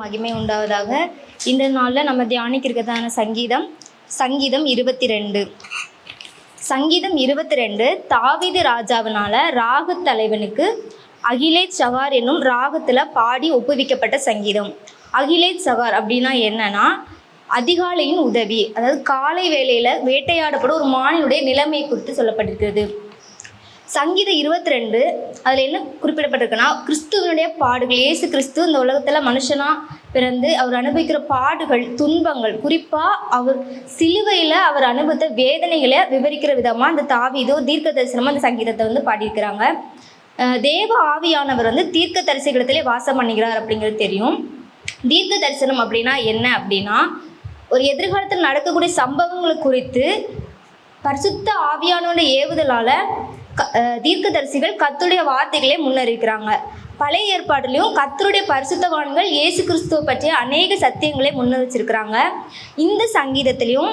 மகிமை உண்டாவதாக. இந்த நாளில் நம்ம தியானிக்க இருக்கிறதான சங்கீதம் சங்கீதம் இருபத்தி ரெண்டு சங்கீதம் இருபத்தி ரெண்டு தாவீது ராஜாவினால ராகு தலைவனுக்கு அகிலேஜ் சகார் என்னும் ராகத்தில் பாடி ஒப்புவிக்கப்பட்ட சங்கீதம். அகிலேஜ் சகார் அப்படின்னா என்னன்னா அதிகாலையின் உதவி அதாவது காலை வேளையில் வேட்டையாடப்படும் ஒரு மானினுடைய நிலைமை குறித்து சொல்லப்பட்டிருக்கிறது. சங்கீதம் இருபத்தி ரெண்டு அதில் என்ன குறிப்பிடப்பட்டிருக்குன்னா கிறிஸ்துவனுடைய பாடுகள் இயேசு கிறிஸ்து இந்த உலகத்தில் மனுஷனாக பிறந்து அவர் அனுபவிக்கிற பாடுகள் துன்பங்கள் குறிப்பாக அவர் சிலுவையில் அவர் அனுபவித்த வேதனைகளை விவரிக்கிற விதமாக அந்த தாவீதோ தீர்க்க தரிசனமாக அந்த சங்கீதத்தை வந்து பாடியிருக்கிறாங்க. தேவ ஆவியானவர் வந்து தீர்க்க தரிசனத்திலே வாசம் பண்ணுகிறார் அப்படிங்கிறது தெரியும். தீர்க்க தரிசனம் அப்படின்னா என்ன அப்படின்னா ஒரு எதிர்காலத்தில் நடக்கக்கூடிய சம்பவங்களை குறித்து பரிசுத்த ஆவியானோட ஏவுதலால் தீர்க்கதரிசிகள் கத்துடைய வார்த்தைகளை முன்னறிவிக்கிறாங்க. பழைய ஏற்பாடுலையும் கத்தருடைய பரிசுத்தவான்கள் இயேசு கிறிஸ்துவை பற்றிய அநேக சத்தியங்களை முன்னறிச்சிருக்கிறாங்க இந்த சங்கீதத்திலையும்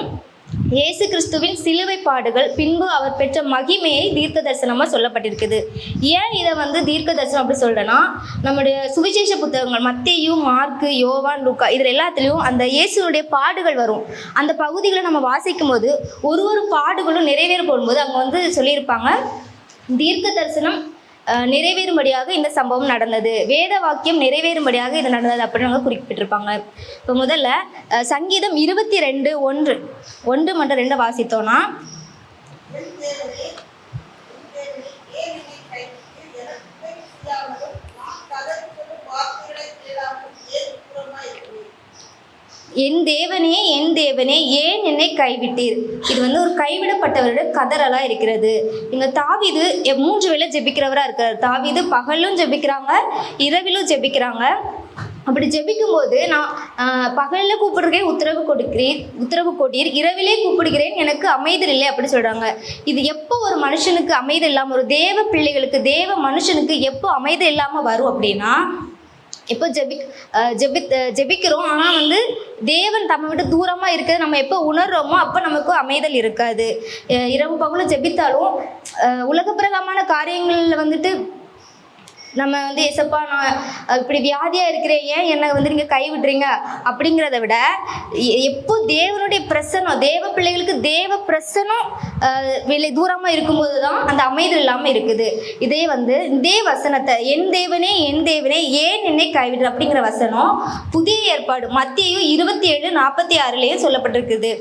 இயேசு கிறிஸ்துவின் சிலுவை பாடுகள் பின்பு அவர் பெற்ற மகிமையை தீர்க்க தரிசனமாக சொல்லப்பட்டிருக்குது. ஏன் இதை வந்து தீர்க்க தரிசனம் அப்படி சொல்கிறேன்னா நம்முடைய சுவிசேஷ புத்தகங்கள் மத்தேயு மார்க்கு யோவான் லூக்கா இதில் எல்லாத்துலேயும் அந்த இயேசுனுடைய பாடுகள் வரும். அந்த பகுதிகளை நம்ம வாசிக்கும் போது ஒரு ஒரு பாடுகளும் நிறைவேற போடும்போது அங்கே வந்து சொல்லியிருப்பாங்க தீர்க்க தரிசனம் நிறைவேறும்படியாக இந்த சம்பவம் நடந்தது. வேத வாக்கியம் நிறைவேறும்படியாக இது நடந்தது அப்படின்னு அவங்க குறிப்பிட்டிருப்பாங்க. இப்போ முதல்ல சங்கீதம் இருபத்தி ரெண்டு ஒன்று. ஒன்று மற்றும் ரெண்டு வாசித்தோன்னா என் தேவனே என் தேவனே ஏன் என்னை கைவிட்டீர்? இது வந்து ஒரு கைவிடப்பட்டவருடைய கதறலாக இருக்கிறது. இங்கே தாவிது எ- மூன்று வேலை ஜெபிக்கிறவராக இருக்கார் தாவிது பகலும் ஜெபிக்கிறாங்க இரவிலும் ஜெபிக்கிறாங்க. அப்படி ஜெபிக்கும்போது நான் பகலில் கூப்பிடுறேன் உத்தரவு கொடுக்கிறேன் உத்தரவு கொடீர் இரவிலே கூப்பிடுகிறேன் எனக்கு அமைதல் இல்லை அப்படி சொல்கிறாங்க இது எப்போ ஒரு மனுஷனுக்கு அமைதல் இல்லாமல் ஒரு தேவ பிள்ளைகளுக்கு தேவ மனுஷனுக்கு எப்போ அமைதல் இல்லாமல் வரும் அப்படின்னா எப்போ ஜெபிக் ஜெபித் ஜெபி ஜெபிக்கிறோம். ஆனால் வந்து தேவன் தம்மை விட்டு தூரமாக இருக்கிறத நம்ம எப்போ உணர்றோமோ அப்போ நமக்கு அமைதல் இருக்காது. இரவு பகலும் ஜெபித்தாலும் உலகப்பிரகமான காரியங்களில் வந்துட்டு நம்ம வந்து எசப்பா நான் இப்படி வியாதியாக இருக்கிறேன். ஏன் என்னை வந்து நீங்கள் கைவிடுறீங்க அப்படிங்கிறத விட எ- எப்போ தேவனுடைய பிரசனம் தேவ பிள்ளைகளுக்கு தேவ பிரசனம் வெளி தூரமாக இருக்கும்போது தான் அந்த அமைதல் இல்லாமல் இருக்குது. இதே வந்து இதே வசனத்தை என் தேவனே என் தேவனே ஏன் என்னை கைவிடுற அப்படிங்கிற வசனம் புதிய ஏற்பாடு மத்தியும் இருபத்தி ஏழு நாற்பத்தி ஆறுலேயும் சொல்லப்பட்டிருக்குது.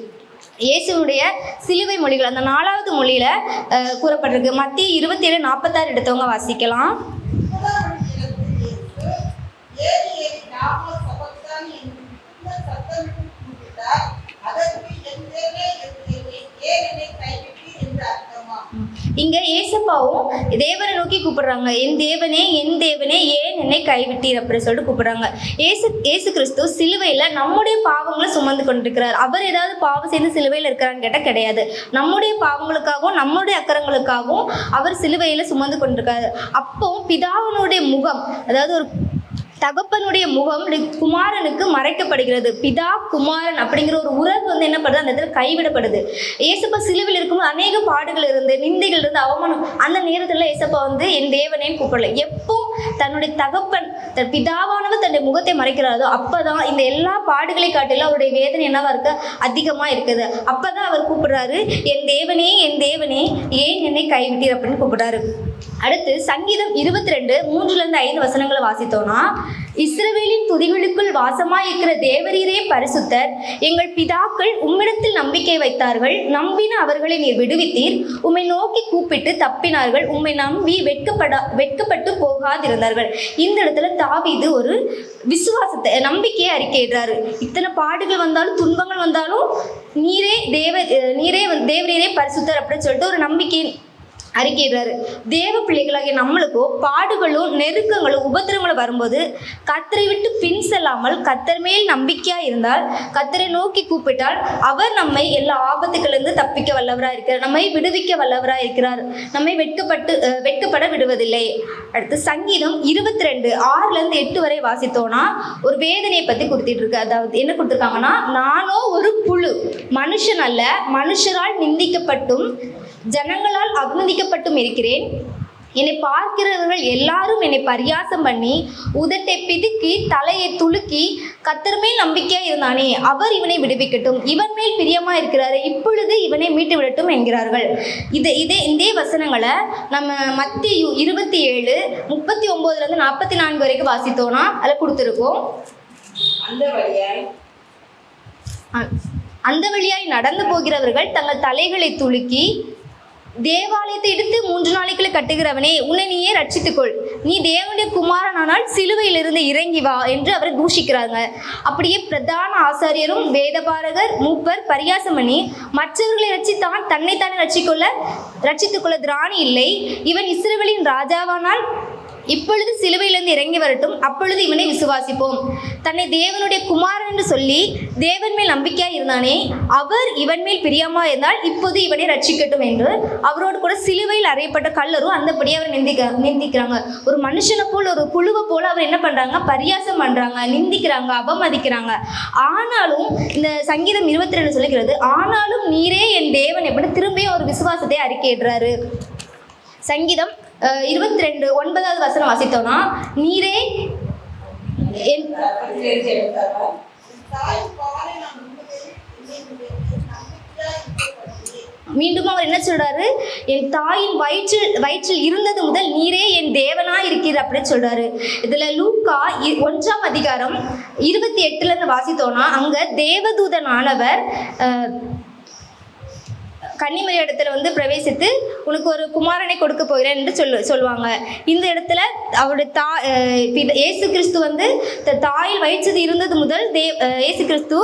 இயேசுனுடைய சிலுவை மொழிகள் அந்த நாலாவது மொழியில் கூறப்பட்டிருக்கு. மத்திய இருபத்தி ஏழு நாற்பத்தாறு எடுத்தவங்க வாசிக்கலாம். இங்க ஏசப்பாவும் தேவனை நோக்கி கூப்பிடுறாங்க. என் தேவனே என் தேவனே ஏன் என்னை கைவிட்டீர் அப்படின்னு சொல்லிட்டு கூப்பிடுறாங்க. ஏசு ஏசு கிறிஸ்து சிலுவையில நம்முடைய பாவங்களை சுமந்து கொண்டிருக்கிறார். அவர் ஏதாவது பாவம் செய்து சிலுவையில் இருக்கிறான்னு கேட்டால் கிடையாது. நம்முடைய பாவங்களுக்காகவும் நம்முடைய அக்கறங்களுக்காகவும் அவர் சிலுவையில் சுமந்து கொண்டிருக்காரு. அப்போ பிதாவினுடைய முகம் அதாவது ஒரு தகப்பனுடைய முகம் குமாரனுக்கு மறைக்கப்படுகிறது. பிதா குமாரன் அப்படிங்கிற ஒரு உறவு வந்து என்ன பண்ணுது? அந்த இடத்துல கைவிடப்படுது. ஏசப்பா சிலுவில் இருக்கும்போது அநேக பாடுகள் இருந்து நிந்தைகள் இருந்து அவமானம். அந்த நேரத்தில் ஏசப்பா வந்து என் தேவனேன்னு கூப்பிடல. எப்போ தன்னுடைய தகப்பன் தன் பிதாவானவர் தன்னுடைய முகத்தை மறைக்கிறாரோ அப்போதான் இந்த எல்லா பாடுகளை காட்டிலும் அவருடைய வேதனை என்னவா இருக்கு? அதிகமா இருக்குது. அப்பதான் அவர் கூப்பிடுறாரு என் தேவனே என் தேவனே ஏன் என்னை கைவிட்டீர்? அப்படின்னு கூப்பிடுறாரு. அடுத்து சங்கீதம் இருபத்தி ரெண்டு மூன்றுலேருந்து ஐந்து வசனங்களை வாசித்தோம்னா இஸ்ரவேலின் துதிகளுக்குள் வாசமாயிருக்கிற தேவரீரே பரிசுத்தர் எங்கள் பிதாக்கள் உம்மிடத்தில் நம்பிக்கை வைத்தார்கள் நம்பின அவர்களை நீர் விடுவித்தீர் உம்மை நோக்கி கூப்பிட்டு தப்பினார்கள் உம்மை நம்பி வெட்கப்படா வெட்கப்பட்டு போகாதிருந்தார்கள். இந்த இடத்துல தாவிது ஒரு விசுவாசத்தை நம்பிக்கையை அறிக்கையிடுறாரு. இத்தனை பாடுகள் வந்தாலும் துன்பங்கள் வந்தாலும் நீரே தேவ நீரே தேவரீரே பரிசுத்தர் அப்படின்னு சொல்லிட்டு ஒரு நம்பிக்கை அறிக்கையிடுறாரு. தேவ பிள்ளைகளாகிய நம்மளுக்கோ பாடுகளும் நெருக்கங்களும் உபத்திரங்களும் வரும்போது கத்தரை விட்டு பின் செல்லாமல் கத்தர் மேல் நம்பிக்கையா இருந்தால் கத்தரை நோக்கி கூப்பிட்டால் அவர் நம்மை எல்லா ஆபத்துகளிலிருந்து தப்பிக்க வல்லவராக இருக்கிறார். நம்மை விடுவிக்க வல்லவராக இருக்கிறார். நம்மை வெட்கப்பட்டு வெட்கப்பட விடுவதில்லை. அடுத்து சங்கீதம் இருபத்தி ரெண்டு ஆறுலேருந்து எட்டு வரை வாசித்தோன்னா ஒரு வேதனையை பற்றி கொடுத்துட்டு இருக்கு அதாவது என்ன கொடுத்துருக்காங்கன்னா நானோ ஒரு புழு மனுஷன் அல்ல மனுஷரால் நிந்திக்கப்பட்டும் ஜனங்களால் அவமதிக்கப்பட்டும் இருக்கிறேன். என்னை பார்க்கிறவர்கள் எல்லாரும் என்னை பரியாசம் பண்ணி உதட்டை பிதுக்கி தலையை துலுக்கி கத்தர் மேல் நம்பிக்கையா இருந்தானே அவர் இவனை விடுவிக்கட்டும். இவன் மேல் பிரியமா இருக்கிறாரு இப்பொழுது இவனை மீட்டு விடட்டும் என்கிறார்கள். இது இதே இதே வசனங்களை நம்ம மத்திய இருபத்தி ஏழு முப்பத்தி ஒம்போதுலேருந்து நாற்பத்தி நான்கு வரைக்கும் வாசித்தோம்னா அதில் கொடுத்துருக்கோம். அந்த வழியாய் அந்த வழியாய் நடந்து போகிறவர்கள் தங்கள் தலைகளை துலுக்கி தேவாலயத்தை இடித்து மூன்று நாளைக்குள்ள கட்டுகிறவனே உன்னை நீயே ரட்சித்துக்கொள். நீ தேவனுடைய குமாரனானால் சிலுவையிலிருந்து இறங்கி வா என்று அவரை தூஷிக்கிறாங்க. அப்படியே பிரதான ஆசாரியரும் வேதபாரகர் மூப்பர் பரியாசம் பண்ணி மற்றவர்களை ரட்சித்தான் தன்னைத்தானே ரட்சிக்கொள்ள ரட்சித்துக்கொள்ள திராணி இல்லை. இவன் இஸ்ரவேலின் ராஜாவானால் இப்பொழுது சிலுவையிலிருந்து இறங்கி வரட்டும். அப்பொழுது இவனை விசுவாசிப்போம். தன்னை தேவனுடைய குமாரன் என்று சொல்லி தேவன் மேல் நம்பிக்கையா இருந்தானே அவர் இவன் மேல் பிரியமா இருந்தால் இப்போது இவனை ரட்சிக்கட்டும் என்று அவரோடு கூட சிலுவையில் அறையப்பட்ட கல்லரும் அந்தபடி அவர் நிந்திக்க நிந்திக்கிறாங்க. ஒரு மனுஷனை போல் ஒரு குழுவை போல அவர் என்ன பண்றாங்க? பரியாசம் பண்றாங்க நிந்திக்கிறாங்க அவமதிக்கிறாங்க. ஆனாலும் இந்த சங்கீதம் இருபத்தி ரெண்டு சொல்லுகிறது ஆனாலும் நீரே என் தேவன் எப்படி திரும்பியும் ஒரு விசுவாசத்தை அறிக்கையிடுறாரு. சங்கீதம் இருபத்தி ரெண்டு ஒன்பதாவது வசனம் வாசித்தோம்னா நீரே என் மீண்டும் அவர் என்ன சொல்றாரு? என் தாயின் வயிற்றில் வயிற்றில் இருந்தது முதல் நீரே என் தேவனா இருக்கிற அப்படின்னு சொல்றாரு. இதுல லூக்கா இ- ஒன்றாம் அதிகாரம் இருபத்தி எட்டுல இருந்து வாசித்தோம்னா அங்க தேவதூதனானவர் ஆனவர் கன்னிமரி இடத்துல வந்து பிரவேசித்து உனக்கு ஒரு குமாரனை கொடுக்க போகிறேன் என்று சொல்லு சொல்லுவாங்க. இந்த இடத்துல அவருடைய தா இப்போ இயேசு கிறிஸ்து வந்து த- தாயில் வயிற்று இருந்தது முதல் தே இயேசு கிறிஸ்து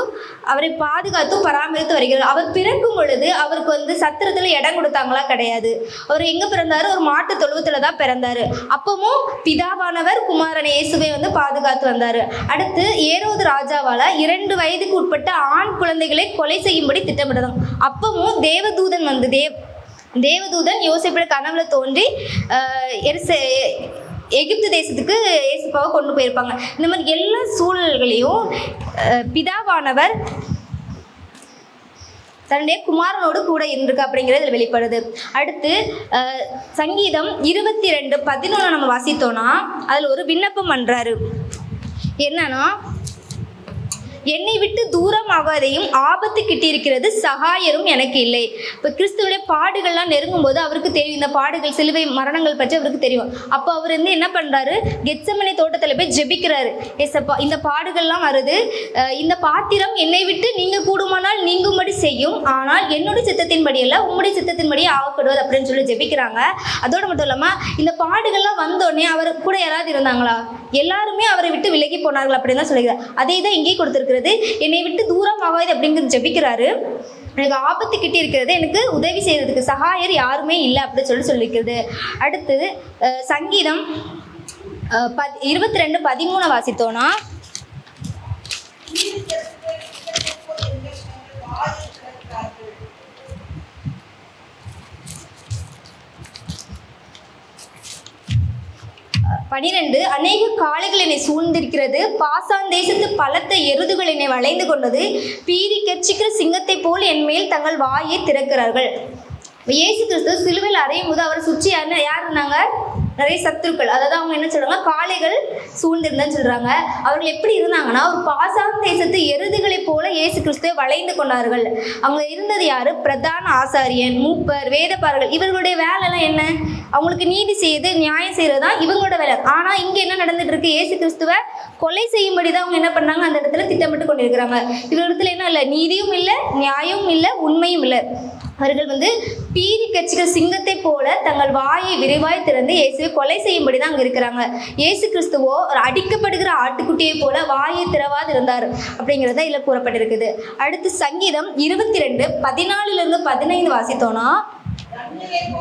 அவரை பாதுகாத்தும் பராமரித்து வருகிறார். அவர் பிறக்கும் பொழுது அவருக்கு வந்து சத்திரத்தில் இடம் கொடுத்தாங்களா கிடையாது. அவர் எங்கே பிறந்தாரு? ஒரு மாட்டு தொழுவத்தில் தான் பிறந்தார். அப்பவும் பிதாவானவர் குமாரனை இயேசுவை வந்து பாதுகாத்து வந்தார். அடுத்து ஏரோது ராஜாவால் இரண்டு வயதுக்கு உட்பட்ட ஆண் குழந்தைகளை கொலை செய்யும்படி திட்டமிட்டதாம் அப்பவும் தேவதூதன் வந்து தேவ் தேவதூதன் யோசிப்பிட கனவுல தோன்றி எரிச எகிப்து தேசத்துக்கு இயேசுப்பாக கொண்டு போயிருப்பாங்க. இந்த மாதிரி எல்லா சூழல்களையும் பிதாவானவர் தன்னுடைய குமாரனோடு கூட இருந்திருக்கு அப்படிங்கிறது இதில் வெளிப்படுது. அடுத்து சங்கீதம் இருபத்தி ரெண்டு பதினொன்று நம்ம வாசித்தோம்னா அதில் ஒரு விண்ணப்பம் பண்ணுறாரு என்னன்னா என்னை விட்டு தூரம் ஆகாதையும் ஆபத்து கிட்டிருக்கிறது சகாயரும் எனக்கு இல்லை. இப்போ கிறிஸ்துவுடைய பாடுகள்லாம் நெருங்கும் போது அவருக்கு தெரியும். இந்த பாடுகள் சிலுவை மரணங்கள் பற்றி அவருக்கு தெரியும். அப்போ அவர் வந்து என்ன பண்ணுறாரு கெச்சமனை தோட்டத்தில் போய் ஜெபிக்கிறாரு. ஏசப்பா இந்த பாடுகள்லாம் வருது. இந்த பாத்திரம் என்னை விட்டு நீங்கள் கூடுமானால் நீங்கும்படி செய்யும். ஆனால் என்னுடைய சித்தத்தின்படி இல்லை உங்களுடைய சித்தத்தின்படி ஆகப்படுவது அப்படின்னு சொல்லி ஜெபிக்கிறாங்க. அதோடு மட்டும் இல்லாமல் இந்த பாடுகள்லாம் வந்தோடனே அவர் கூட யாராவது இருந்தாங்களா? எல்லாருமே அவரை விட்டு விலகி போனார்கள் அப்படின்னு தான் சொல்லிக்கிறார் அதே தான் இங்கே இருக்கிறது. என்னை விட்டு தூரம் ஆகாது அப்படிங்கிறது ஜபிக்கிறாரு. எனக்கு ஆபத்து கிட்டே இருக்கிறது எனக்கு உதவி செய்யறதுக்கு சகாயர் யாருமே இல்லை அப்படின்னு சொல்லி சொல்லிக்கிறது. அடுத்து சங்கீதம் பத் இருபத்தி ரெண்டு பதிமூணு வாசித்தோன்னா பனிரெண்டு அநேக காளைகள் என்னை சூழ்ந்திருக்கிறது. பாசான் தேசத்து பலத்த எருதுகள் என்னை வளைந்து கொண்டது. பீறி கெச்சிக்கிற சிங்கத்தைப் போல் என் மேல் தங்கள் வாயை திறக்கிறார்கள். இயேசு கிறிஸ்து சிலுவையில் அறையும் போது அவரை சுற்றி யார் யார் இருந்தாங்க? நிறைய சத்துருக்கள். அதாவது அவங்க என்ன சொல்றாங்க? காளைகள் சூழ்ந்திருந்தேன்னு சொல்றாங்க. அவர்கள் எப்படி இருந்தாங்கன்னா ஒரு பாசான் தேசத்து எரு போல இயேசு கிறிஸ்துவை வளைந்து கொண்டார்கள். அவங்க இருந்தது யாரு? பிரதான ஆசாரியன் மூப்பர் வேதப்பாரர்கள். இவர்களுடைய வேலைலாம் என்ன? அவங்களுக்கு நீதி செய்து நியாயம் செய்கிறது தான் இவங்களோட வேலை. ஆனால் இங்கே என்ன நடந்துட்டு இருக்கு? இயேசு கிறிஸ்துவை கொலை செய்யும்படி தான் அவங்க என்ன பண்ணாங்க? அந்த இடத்துல திட்டமிட்டு கொண்டிருக்கிறாங்க. இவரிடத்துல என்ன இல்லை? நீதியும் இல்லை நியாயமும் இல்லை உண்மையும் இல்லை. அவர்கள் வந்து பீரி கட்சிகள் சிங்கத்தை போல தங்கள் வாயை விரிவாய் திறந்து இயேசுவை கொலை செய்யும்படி தான் அங்கே இருக்கிறாங்க. இயேசு கிறிஸ்துவோ ஒரு அடிக்கப்படுகிற ஆட்டுக்குட்டியை போல வாயை திறவாது இருந்தார் அப்படிங்கிறத இதில் கூறப்பட்டிருக்குது. அடுத்து சங்கீதம் இருபத்தி ரெண்டு பதினாலுலேருந்து பதினைந்து வாசித்தோன்னா என்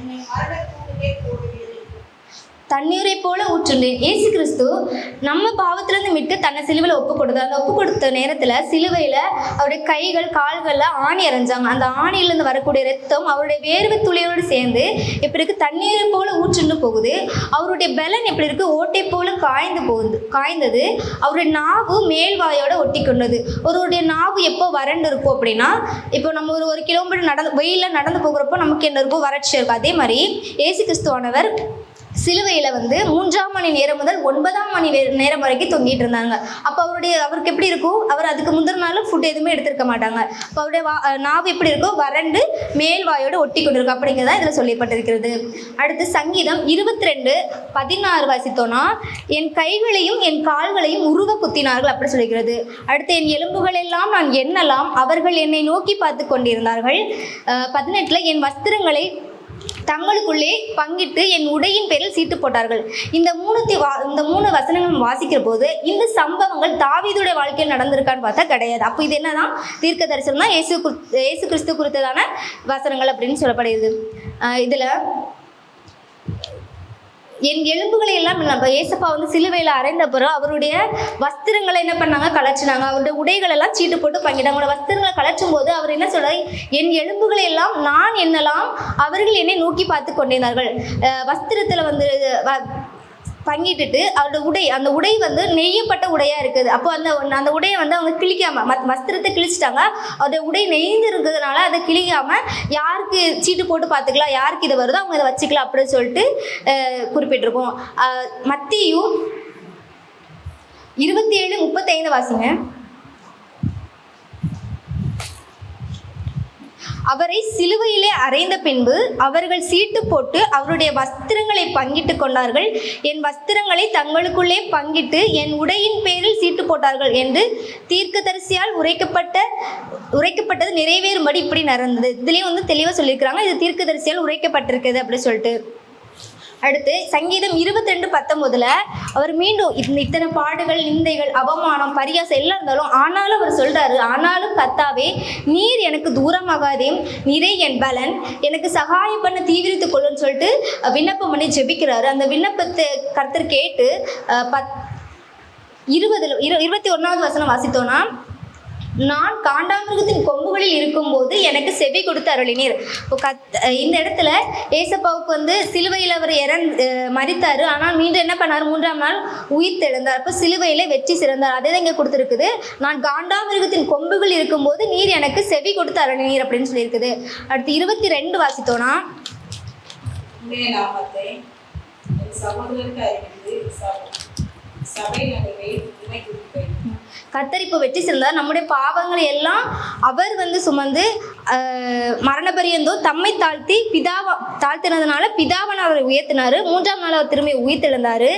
என்னை மரணத்தூணிலே போடுகிறேன் தண்ணீரை போல ஊற்று ஊற்றுண்டேன் இயேசு கிறிஸ்து நம்ம பாவத்திலிருந்து மீட்டு தன்னை சிலுவையில் ஒப்பு கொடுத்து அந்த ஒப்பு கொடுத்த நேரத்தில் சிலுவையில் அவருடைய கைகள் கால்களில் ஆணி அரைஞ்சாங்க. அந்த ஆணியிலேருந்து வரக்கூடிய ரத்தம் அவருடைய வேர்வை துளியோடு சேர்ந்து எப்படி இருக்கு தண்ணீரை போல ஊற்றுண்டு போகுது. அவருடைய பலன் எப்படி இருக்கு ஓட்டை போல காய்ந்து போகுது காய்ந்தது. அவருடைய நாவு மேல்வாயோட ஒட்டி கொண்டது ஒருவருடைய நாவு எப்போ வறண்டு இருக்கும் அப்படின்னா இப்போ நம்ம ஒரு ஒரு கிலோமீட்டர் நடந்து வெயிலில் நடந்து போகிறப்போ நமக்கு என்ன இருக்கும் வறட்சி இருக்கும். அதே மாதிரி ஏசு கிறிஸ்துவானவர் சிலுவையில் வந்து மூன்றாம் மணி நேரம் முதல் ஒன்பதாம் மணி நேரம் வரைக்கும் தொங்கிட்டு இருந்தாங்க. அப்போ அவருடைய அவருக்கு எப்படி இருக்கும்? அவர் அதுக்கு முந்தின நாள் ஃபுட் எதுவுமே எடுத்திருக்க மாட்டாங்க. அப்போ அவருடைய வா நாவு எப்படி இருக்கோ வறண்டு மேல் வாயோடு ஒட்டி கொண்டிருக்கும். அப்படிங்கிறதா இதில் சொல்லப்பட்டிருக்கிறது. அடுத்து சங்கீதம் இருபத்தி ரெண்டு பதினாறு வாசித்தோன்னா என் கைகளையும் என் கால்களையும் உருவ குத்தினார்கள் அப்படி சொல்லிக்கிறது அடுத்து என் எலும்புகள் எல்லாம் நான் எண்ணலாம் அவர்கள் என்னை நோக்கி பார்த்து கொண்டிருந்தார்கள். பதினெட்டில் என் வஸ்திரங்களை தங்களுக்குள்ளே பங்கிட்டு என் உடையின் பேரில் சீட்டு போட்டார்கள். இந்த மூணு வா இந்த மூணு வசனங்கள் வாசிக்கிற போது இந்த சம்பவங்கள் தாவீதுடைய வாழ்க்கையில் நடந்திருக்கான்னு பார்த்தா கிடையாது. அப்போ இது என்னதான் தீர்க்க தரிசனம் தான் இயேசு குறி- இயேசு கிறிஸ்து குறித்ததான வசனங்கள் அப்படின்னு சொல்லப்படுகிறது. இதில் என் எலும்புகளை எல்லாம் நம்ம ஏசப்பா வந்து சிலுவையில் அரைந்த பிறகு அவருடைய வஸ்திரங்களை என்ன பண்ணாங்க? கலைச்சினாங்க அவருடைய உடைகள் எல்லாம் சீட்டு போட்டு பங்கிட்டாங்க. அவரோட வஸ்திரங்களை கலைச்சும் போது அவர் என்ன சொல்றாரு? என் எலும்புகளை எல்லாம் நான் என்னலாம் அவர்கள் என்னை நோக்கி பார்த்து கொண்டிருந்தார்கள். வஸ்திரத்தில் வந்து பங்கிட்டுட்டு அவரோட உடை அந்த உடை வந்து நெய்யப்பட்ட உடையா இருக்குது. அப்போ அந்த அந்த உடையை வந்து அவங்க கிழிக்காம மத் வஸ்திரத்தை கிழிச்சிட்டாங்க. அதோட உடை நெய்ந்து இருக்கிறதுனால அதை கிழிக்காம யாருக்கு சீட்டு போட்டு பார்த்துக்கலாம் யாருக்கு இது வருதோ அவங்க இதை வச்சுக்கலாம் அப்படின்னு சொல்லிட்டு குறிப்பிட்டிருக்கோம். மத்தியும் இருபத்தி ஏழு முப்பத்தைந்து வாசிங்க. அவரை சிலுவையிலே அறைந்த பின்பு அவர்கள் சீட்டு போட்டு அவருடைய வஸ்திரங்களை பங்கிட்டு கொண்டார்கள். என் வஸ்திரங்களை தங்களுக்குள்ளே பங்கிட்டு என் உடையின் பேரில் சீட்டு போட்டார்கள் என்று தீர்க்கதரிசியால் உரைக்கப்பட்ட உரைக்கப்பட்டது நிறைவேறும்படி இப்படி நடந்தது. இதுலேயும் வந்து தெளிவாக சொல்லியிருக்கிறாங்க இது தீர்க்கதரிசியால் உரைக்கப்பட்டிருக்குது அப்படின்னு சொல்லிட்டு. அடுத்து சங்கீதம் இருபத்தி ரெண்டு பத்தொன்பதுல அவர் மீண்டும் இந்த இத்தனை பாடுகள் நிந்தைகள் அவமானம் பரியாசம் எல்லாம் இருந்தாலும் ஆனாலும் அவர் சொல்றாரு ஆனாலும் கத்தாவே நீர் எனக்கு தூரமாகாதே நிறை என் பலன். எனக்கு சகாயம் பண்ண தீவிரித்துக் கொள்ளுன்னு சொல்லிட்டு விண்ணப்பம் பண்ணி ஜெபிக்கிறாரு. அந்த விண்ணப்பத்தை கருத்தர் கேட்டு பத் இருபதுல இரு இருபத்தி ஒன்றாவது வசனம் வாசித்தோன்னா நான் காண்டாமிருகத்தின் கொம்புகளில் இருக்கும்போது எனக்கு செவி கொடுத்து அருளினீர். இப்போ கத் இந்த இடத்துல ஏசப்பாவுக்கு வந்து சிலுவையில் அவர் இறந் மறித்தார் ஆனால் மீண்டும் என்ன பண்ணார்? மூன்றாம் நாள் உயிர் தெழுந்தார் அப்போ சிலுவையில் வெற்றி சிறந்தார். அதே தான் இங்கே கொடுத்துருக்குது. நான் காண்டாமிருகத்தின் கொம்புகள் இருக்கும்போது நீர் எனக்கு செவி கொடுத்து அருளினீர் அப்படின்னு சொல்லியிருக்குது. அடுத்து இருபத்தி ரெண்டு வாசித்தோனா சபை- சபை நடுவே கத்தரிப்பு வெற்றி சிறந்தார் நம்முடைய பாவங்களை எல்லாம் அவர் வந்து சுமந்து மரணபரியந்தோ மரண பரியந்தோ தம்மை தாழ்த்தி பிதாவா தாழ்த்தினதுனால பிதாவன் அவரை உயர்த்தினார். மூன்றாம் நாள் அவர் திரும்பி உயிர்த்தெழுந்தார்.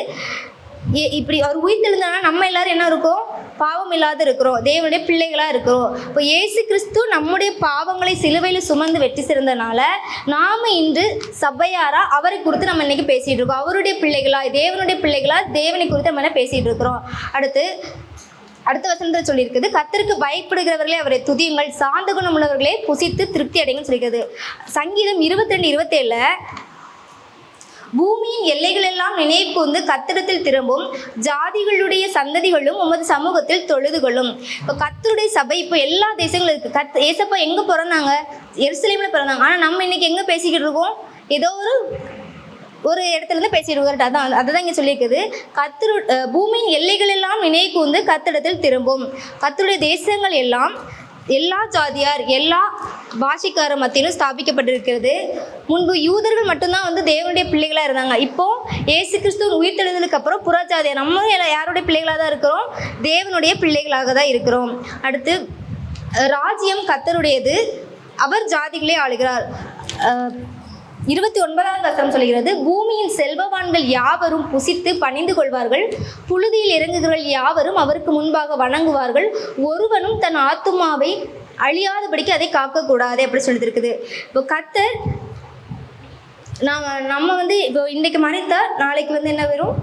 இப்படி அவர் உயிர்த்தெழுந்தானா நம்ம எல்லாரும் என்ன இருக்கோம் பாவம் இல்லாத இருக்கிறோம். தேவனுடைய பிள்ளைகளாக இருக்கிறோம். இப்போ இயேசு கிறிஸ்து நம்முடைய பாவங்களை சிலுவையில் சுமந்து வெற்றி சிறந்தனால நாம இன்று சபையாராக அவரை குறித்து நம்ம இன்றைக்கி பேசிகிட்டு இருக்கோம். அவருடைய பிள்ளைகளா தேவனுடைய பிள்ளைகளாக தேவனை குறித்து நம்ம என்ன பேசிகிட்டு இருக்கிறோம்? அடுத்து அடுத்த வசனத்தில் சொல்லியிருக்குது கத்தருக்கு பயப்படுகிறவர்களே அவரை துதியுங்கள். சாந்த குணமுள்ளவர்களே புசித்து திருப்தி அடையுங்கன்னு சொல்லியிருக்குது. சங்கீதம் இருபத்தி ரெண்டு இருபத்தேழில் பூமியின் எல்லைகள் எல்லாம் நினைவு கூர்ந்து கத்திரத்தில் திரும்பும் ஜாதிகளுடைய சந்ததிகளும் உமது சமூகத்தில் தொழுது கொள்ளும் இப்போ கத்தருடைய சபை இப்போ எல்லா தேசங்களும் இருக்குது கத் ஏசப்பா எங்கே பிறந்தாங்க? எருசலேமில் பிறந்தாங்க. ஆனால் நம்ம இன்னைக்கு எங்கே பேசிக்கிட்டு இருக்கோம்? ஏதோ ஒரு ஒரு இடத்துல இருந்து பேசிட்டு அதான் அதுதான் இங்கே சொல்லியிருக்குது. கத்தரு பூமியின் எல்லைகள் எல்லாம் நினைவு கூர்ந்து கத்திடத்தில் திரும்பும். கத்தருடைய தேசங்கள் எல்லாம் எல்லா ஜாதியார் எல்லா பாஷைக்கார மத்தியிலும் ஸ்தாபிக்கப்பட்டிருக்கிறது. முன்பு யூதர்கள் மட்டும்தான் வந்து தேவனுடைய பிள்ளைகளாக இருந்தாங்க. இப்போ ஏசு கிறிஸ்து உயிர்த்தெழுந்ததுக்கு அப்புறம் புறஜாதியார் நம்ம யாருடைய பிள்ளைகளாக தான் இருக்கிறோம்? தேவனுடைய பிள்ளைகளாக தான் இருக்கிறோம். அடுத்து ராஜ்யம் கத்தருடையது. அவர் ஜாதிகளே ஆளுகிறார். இருபத்தி ஒன்பதாவது வசனம் சொல்கிறது பூமியின் செல்வவான்கள் யாவரும் புசித்து பணிந்து கொள்வார்கள். புழுதியில் இறங்குகிறவர்கள் யாவரும் அவருக்கு முன்பாக வணங்குவார்கள். ஒருவனும் தன் ஆத்துமாவை அழியாதபடிக்கு அதை காக்கக்கூடாது அப்படி சொல்லியிருக்குது இப்போ கத்தர் நாம் நம்ம வந்து இப்போ இன்றைக்கு மறைத்தா நாளைக்கு வந்து என்ன வரும்?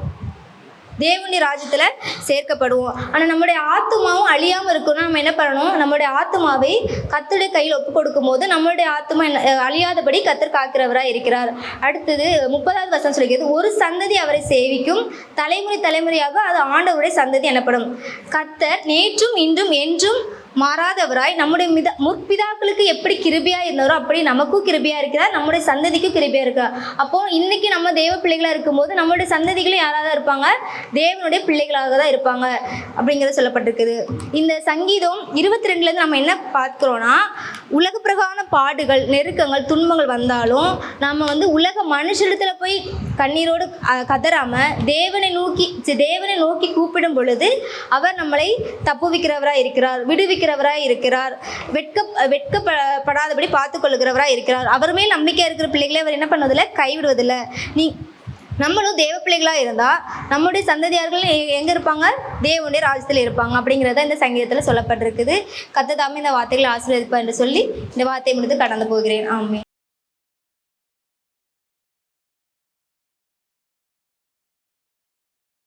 தேவனி ராஜ்யத்தில் சேர்க்கப்படுவோம். ஆனால் நம்முடைய ஆத்மாவும் அழியாமல் இருக்கணும்னா நம்ம என்ன பண்ணணும்? நம்மளுடைய ஆத்மாவை கத்துடைய கையில் ஒப்பு கொடுக்கும் போது நம்மளுடைய ஆத்மா என்ன- அழியாதபடி கத்தர் காக்கிறவராக இருக்கிறார். அடுத்தது முப்பதாவது வசனம் சொல்லிக்கிறது ஒரு சந்ததி அவரை சேவிக்கும். தலைமுறை தலைமுறையாக அது ஆண்டவருடைய சந்ததி எனப்படும். கத்தர் நேற்றும் இன்றும் என்றும் மாறாதவராய் நம்முடைய மித முற்பிதாக்களுக்கு எப்படி கிருபியாக இருந்தாரோ அப்படி நமக்கும் கிருபியாக இருக்கிறார். நம்முடைய சந்ததிக்கும் கிருபியாக இருக்கிறார். அப்போது இன்னைக்கு நம்ம தேவ பிள்ளைகளாக இருக்கும்போது நம்மளுடைய சந்ததிகளும் யாராக தான் இருப்பாங்க? தேவனுடைய பிள்ளைகளாக தான் இருப்பாங்க அப்படிங்கிறத சொல்லப்பட்டிருக்குது. இந்த சங்கீதம் இருபத்தி ரெண்டுலேருந்து நம்ம என்ன பார்க்குறோன்னா உலக பிரகான பாடுகள் நெருக்கங்கள் துன்பங்கள் வந்தாலும் நம்ம வந்து உலக மனுஷிடத்துல போய் கண்ணீரோடு கதறாமல் தேவனை நோக்கி தேவனை நோக்கி கூப்பிடும் பொழுது அவர் நம்மளை தப்புவிக்கிறவராக இருக்கிறார். விடுவிக்கிறவராய் இருக்கிறார். வெட்க வெட்கப்படாதபடி பார்த்துக்கொள்கிறவராய் இருக்கிறார். அவர் மேல் நம்பிக்கை இருக்கிற பிள்ளைகளை அவர் என்ன பண்ணுவதில்லை? கைவிடுவதில்லை. நீ நம்மளும் தேவ பிள்ளைகளாக இருந்தால் நம்முடைய சந்ததியார்கள் எங்கே எங்க இருப்பாங்க? தேவனுடைய ராஜ்யத்தில் இருப்பாங்க. அப்படிங்கிறத இந்த சங்கீதத்தில் சொல்லப்பட்டிருக்குது. கத்ததாமே இந்த வார்த்தைகளை ஆசீர்வதிப்பா என்று சொல்லி இந்த வார்த்தையை முடித்து கடந்து போகிறேன். ஆமே